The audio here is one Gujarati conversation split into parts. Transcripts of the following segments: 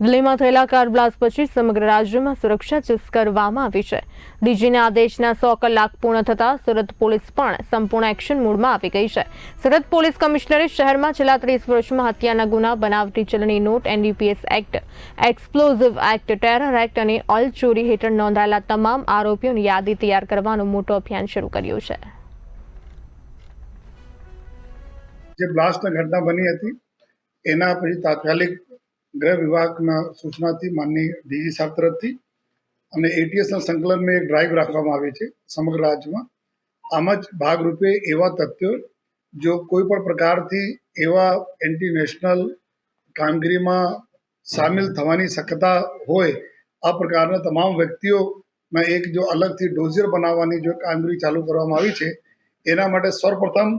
દિલ્હીમાં થયેલા કાર બ્લાસ્ટ પછી સમગ્ર રાજ્યમાં સુરક્ષા ચુસ્ત કરવામાં આવી છે. ડીજીના આદેશના સો કલાક પૂર્ણ થતાં સુરત પોલીસ પણ સંપૂર્ણ એક્શન મોડમાં આવી ગઈ છે. સુરત પોલીસ કમિશનરે શહેરમાં છેલ્લા ત્રીસ વર્ષમાં હત્યાના ગુના બનાવટી ચલણી note NDPS act, explosive act, terror act અને ઓઇલ ચોરી હેઠળ નોંધાયેલા તમામ આરોપીઓની યાદી તૈયાર કરવાનું મોટું અભિયાન શરૂ કર્યું છે. જે બ્લાસ્ટની ઘટના બની હતી, એના પછી તાત્કાલિક ગૃહ વિભાગના સૂચનાથી માનની ડીજી સાહેબ તરફથી અને એટીએસના સંકલનમાં એક ડ્રાઈવ રાખવામાં આવી છે સમગ્ર રાજ્યમાં. આમ જ ભાગરૂપે એવા તથ્યો જો કોઈ પણ પ્રકારથી એવા એન્ટી નેશનલ કામગીરીમાં સામેલ થવાની શક્યતા હોય, આ પ્રકારના તમામ વ્યક્તિઓના એક જો અલગથી ડોઝિયર બનાવવાની જો કામગીરી ચાલુ કરવામાં આવી છે, એના માટે સર્વપ્રથમ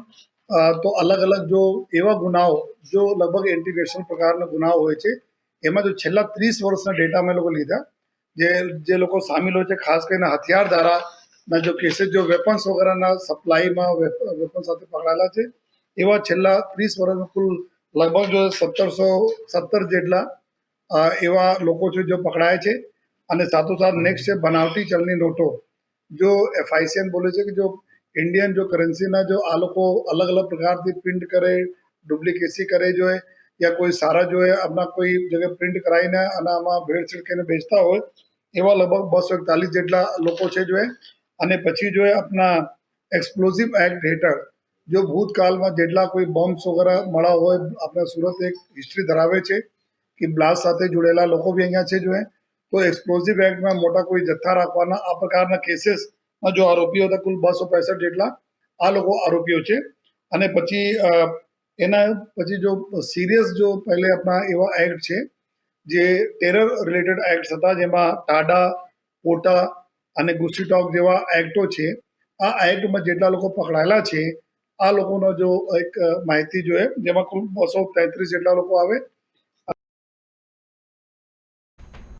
તો અલગ અલગ જો એવા ગુનાઓ, જો લગભગ એન્ટીનેશનલ પ્રકારના ગુનાઓ હોય છે એમાં જો છેલ્લા ત્રીસ વર્ષના ડેટા અમે લોકો લીધા, જે જે લોકો સામેલ હોય છે, ખાસ કરીને હથિયાર ધારાના જો કેસીસ જો વેપન્સ વગેરેના સપ્લાયમાં વેપન સાથે પકડાયેલા છે, એવા છેલ્લા ત્રીસ વર્ષમાં કુલ લગભગ જો સત્તરસો, સત્તર જેટલા એવા લોકો છે જો પકડાયા છે. અને સાથોસાથ નેક્સ્ટ છે બનાવટી ચલણી નોટો. જો એફઆઈસીએન બોલે છે કે જો ઇન્ડિયન જો કરન્સીના જો આ લોકો અલગ અલગ પ્રકારથી પ્રિન્ટ કરે ડુપ્લિકેસી કરે જો યા કોઈ સારા જો આમના કોઈ જગ્યાએ પ્રિન્ટ કરાવીને અને આમાં ભેળ કરીને બેચતા હોય, એવા લગભગ બસો એકતાલીસ જેટલા લોકો છે જો અને પછી જો એ આપણા એક્સપ્લોઝિવ એક્ટ હેઠળ, જો ભૂતકાળમાં જેટલા કોઈ બોમ્બ્સ વગેરે મળ્યા હોય, આપણે સુરત એક હિસ્ટ્રી ધરાવે છે કે બ્લાસ્ટ સાથે જોડેલા લોકો બી અહીંયા છે જો તો એક્સપ્લોઝિવ એક્ટમાં મોટા કોઈ જથ્થા રાખવાના આ પ્રકારના કેસીસમાં જો આરોપીઓ હતા, કુલ બસો પેંસઠ જેટલા આ લોકો આરોપીઓ છે. અને પછી એના પછી જો સિરિયસ જો પહેલે આપણા એવા એક્ટ છે, જે ટેરર રિલેટેડ એક્ટ હતા, જેમાં ટાડા, પોટા અને ગુસ્સીટોક જેવા એક્ટો છે, આ એક્ટમાં જેટલા લોકો પકડાયેલા છે, આ લોકોનો જો એક માહિતી જોઈએ જેમાં કુલ બસો તેત્રીસ જેટલા લોકો આવે